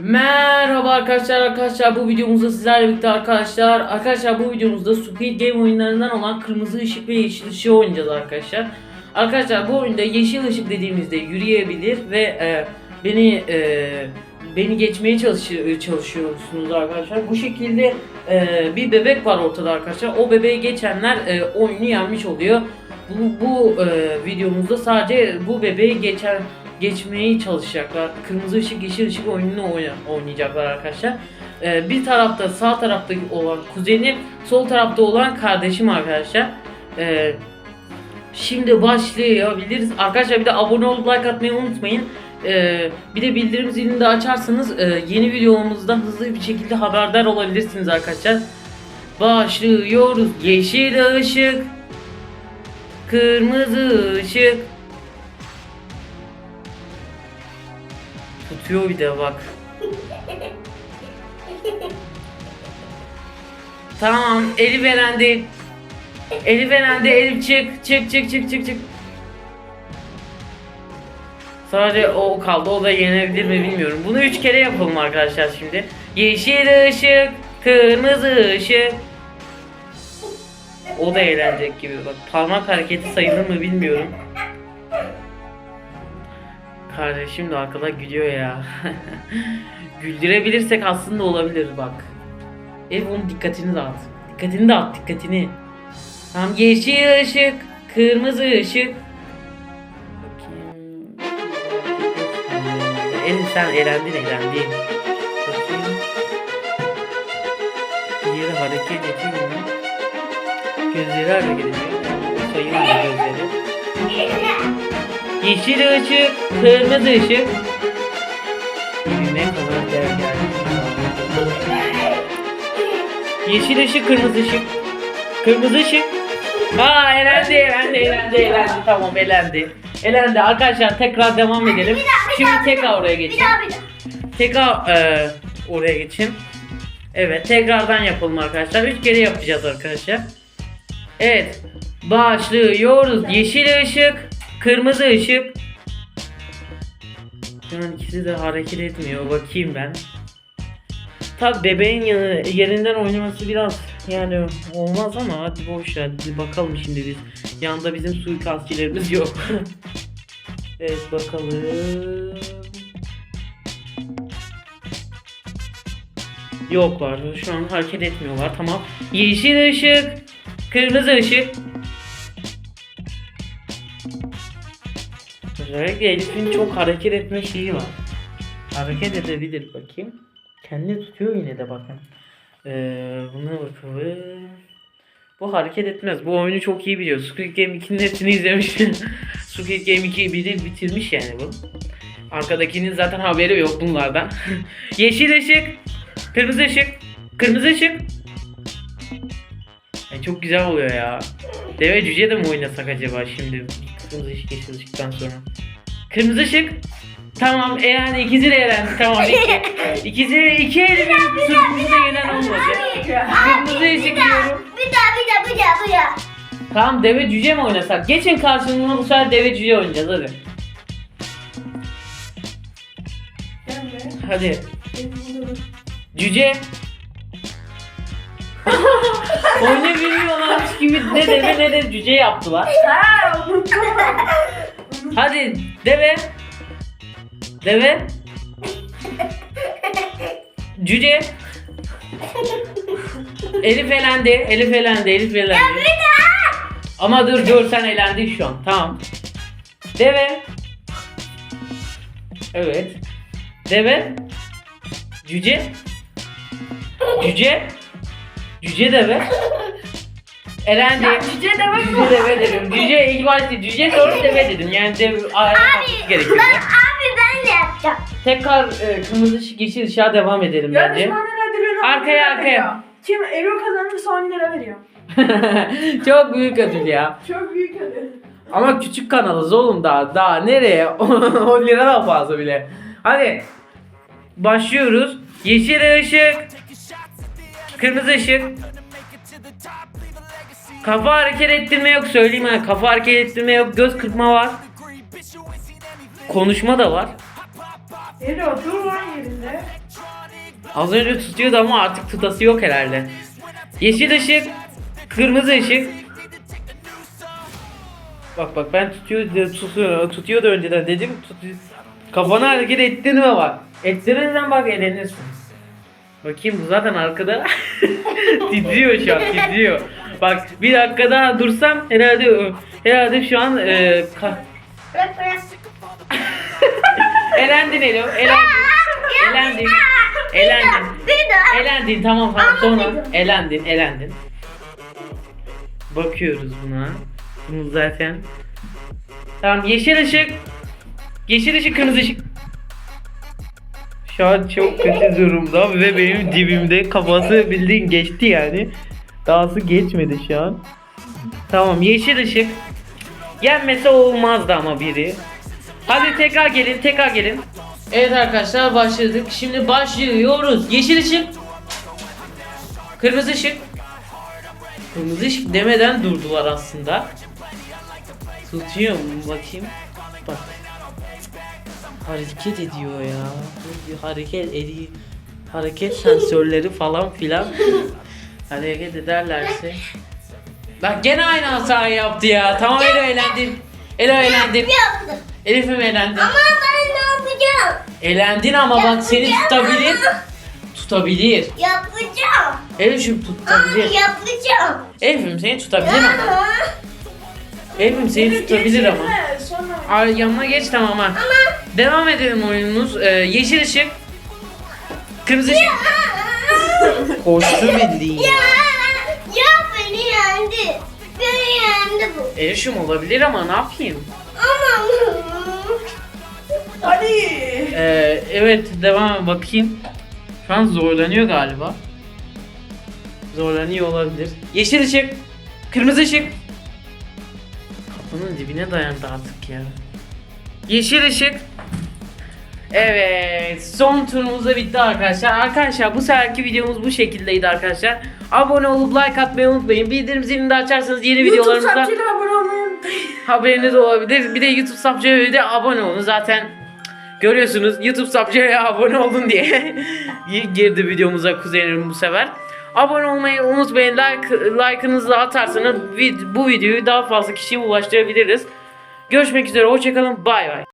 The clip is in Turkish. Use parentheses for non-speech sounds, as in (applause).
Merhaba arkadaşlar arkadaşlar bu videomuzda sizlerle birlikte arkadaşlar arkadaşlar bu videomuzda Squid Game oyunlarından olan kırmızı ışık ve yeşil ışığı oynayacağız arkadaşlar. Arkadaşlar bu oyunda yeşil ışık dediğimizde yürüyebilir ve e, beni e, beni geçmeye çalışıyor, çalışıyorsunuz arkadaşlar. Bu şekilde e, bir bebek var ortada arkadaşlar. O bebeği geçenler e, oyunu yenmiş oluyor. Bu, bu e, videomuzda sadece bu bebeği geçen geçmeyi çalışacaklar. Kırmızı ışık, yeşil ışık oyununu oyna- oynayacaklar arkadaşlar. Ee, bir tarafta sağ tarafta olan kuzenim, sol tarafta olan kardeşim arkadaşlar. Ee, şimdi başlayabiliriz. Arkadaşlar bir de abone olup like atmayı unutmayın. Ee, bir de bildirim zilini de açarsanız e, yeni videomuzdan hızlı bir şekilde haberdar olabilirsiniz arkadaşlar. Başlıyoruz. Yeşil ışık, kırmızı ışık. Tutuyor bir de bak. tamam, Elif elendi. Elif elendi, Elif çık, çık, çık, çık, çık, çık. Sadece o kaldı, o da yenebilir mi bilmiyorum. Bunu üç kere yapalım arkadaşlar şimdi. Yeşil ışık, kırmızı ışık. O da eğlenecek gibi. Bak parmak hareketi sayılır mı bilmiyorum. Kardeşim de arkada gülüyor ya. (laughs) Güldürebilirsek aslında olabilir bak. Ev onun dikkatini dağıt. Dikkatini dağıt dikkatini. Tamam yeşil ışık, kırmızı ışık. Bakayım. Elin sen eğlendin eğlendin. Bakayım. Hareket ediyor mu? Gözleri hareket ediyor. Sayılmıyor gözleri. Yeşil ışık, kırmızı ışık. Evime kadar geldi. Yeşil ışık, kırmızı ışık. Kırmızı ışık. Aa elendi, elendi, elendi, elendi. Tamam elendi. Elendi. Arkadaşlar tekrar devam edelim. Şimdi tekrar oraya Bir geçelim. daha bir daha. Tekrar eee, oraya geçeyim. Evet tekrardan yapalım arkadaşlar. Üç kere yapacağız arkadaşlar. Evet. Başlıyoruz. Yeşil ışık, kırmızı ışık. Şu an ikisi de hareket etmiyor. Bakayım ben. Tabi bebeğin yanı- yerinden oynaması biraz yani olmaz ama hadi boş ver. Hadi bakalım şimdi biz. Yanında bizim suikastçilerimiz yok. (laughs) evet bakalım. Yoklar. Şu an hareket etmiyorlar. Tamam. Yeşil ışık, kırmızı ışık. Özellikle Elif'in çok hareket etme şeyi var. Hareket edebilir bakayım. Kendini tutuyor yine de bakın. Ee, buna bakalım. Bu hareket etmez. Bu oyunu çok iyi biliyor. Squid Game 2'nin hepsini izlemiş. (laughs) Squid Game 2'yi biri bitirmiş yani bu. Arkadakinin zaten haberi yok bunlardan. (laughs) Yeşil ışık, kırmızı ışık, kırmızı ışık. Ay çok güzel oluyor ya. Deve cüce de mi oynasak acaba şimdi? Kırmızı ışık, yeşil ışıktan sonra. Kırmızı ışık. Tamam, e yani ikisi de elendi. Tamam, iki. (laughs) İkisi, iki elimin da yenen olmadı. Kırmızı ışık diyorum. Bir daha bir daha bir daha bir daha. Tamam, deve cüce mi oynasak? Geçin karşılığına bu sefer deve cüce oynayacağız hadi. Hadi. Cüce. (laughs) Gibi ne deve ne de cüce yaptılar. Hadi deve. Deve. Cüce. Elif elendi. Elif elendi. Elif elendi. Ama dur dur sen elendin şu an. Tamam. Deve. Evet. Deve. Cüce. Cüce. Cüce deve. Elendi. Cüce demek Cüce deve dedim. Cüce ilk başta cüce sonra deve dedim. Yani dev ayarlamak gerekiyor. Ben abi ben de yapacağım. Tekrar e, kırmızı ışık yeşil ışığa devam edelim bence. Yarışmanın ödülünü Arkaya, arkaya. veriyor. Kim Ebru kazanırsa 10 lira veriyor. (laughs) Çok büyük ödül ya. Çok büyük ödül. Ama küçük kanalız oğlum daha. Daha nereye? (laughs) 10 lira da fazla bile. Hadi. Başlıyoruz. Yeşil ışık. Kırmızı ışık. Kafa hareket ettirme yok söyleyeyim ha. Kafa hareket ettirme yok. Göz kırpma var. Konuşma da var. Ebru dur lan yerinde. Az önce tutuyordu ama artık tutası yok herhalde. Yeşil ışık, kırmızı ışık. Bak bak ben tutuyor tutuyor tutuyordu önceden dedim. Tut, kafanı hareket ettin mi bak. Ettirirsen bak elenirsin. Bakayım bu zaten arkada (laughs) titriyor şu an titriyor. Bak bir dakika daha dursam herhalde herhalde şu an e, ka- elendin Elo elendin elendin elendin elendin tamam tamam sonra elendin elendin. Bakıyoruz buna. Bunu zaten. Tamam yeşil ışık. Yeşil ışık kırmızı ışık. Şu an çok kötü durumda ve benim dibimde kafası bildiğin geçti yani. Dahası geçmedi şu an. Tamam yeşil ışık. Yenmese olmazdı ama biri. Hadi tekrar gelin tekrar gelin. Evet arkadaşlar başladık. Şimdi başlıyoruz. Yeşil ışık. Kırmızı ışık. Kırmızı ışık demeden durdular aslında. Tutuyor mu bakayım. Bak. Hareket ediyor ya. Hareket ediyor. Hareket sensörleri falan filan. Hareket ederlerse. Bak gene aynı hatayı yaptı ya. Tamam Elo eğlendin. Elo eğlendin. Yaptım. Elif'im eğlendin. Ama ben ne yapacağım? Elendin ama bak seni tutabilir. Tutabilir. Yapacağım. Elif'im Ama tutabilir. yapacağım. Elif'im seni tutabilir ama. Ama. Elif'im seni tutabilir ama. Sonra. Ay yanına geç tamam ha. Devam edelim oyunumuz. Ee, yeşil ışık. Kırmızı ışık. Koştu bildiğin Ya, ya. beni yendi. Beni yendi bu. Elif'im olabilir ama ne yapayım? Ama Hadi. Ee, evet devam bakayım. Şu an zorlanıyor galiba. Zorlanıyor olabilir. Yeşil ışık. Kırmızı ışık. Kapının dibine dayandı artık ya. Yeşil ışık. Evet son turumuz da bitti arkadaşlar. Arkadaşlar bu seferki videomuz bu şekildeydi arkadaşlar. Abone olup like atmayı unutmayın. Bildirim zilini de açarsanız yeni YouTube videolarımızdan sapçıyla abone olmayı unutmayın. haberiniz olabilir. Bir de YouTube Sapcı'ya de abone olun. Zaten görüyorsunuz YouTube Sapcı'ya abone olun diye (laughs) girdi videomuza kuzenim bu sefer. Abone olmayı unutmayın. Like, like'ınızı atarsanız bu videoyu daha fazla kişiye ulaştırabiliriz. Görüşmek üzere. Hoşçakalın. Bay bay.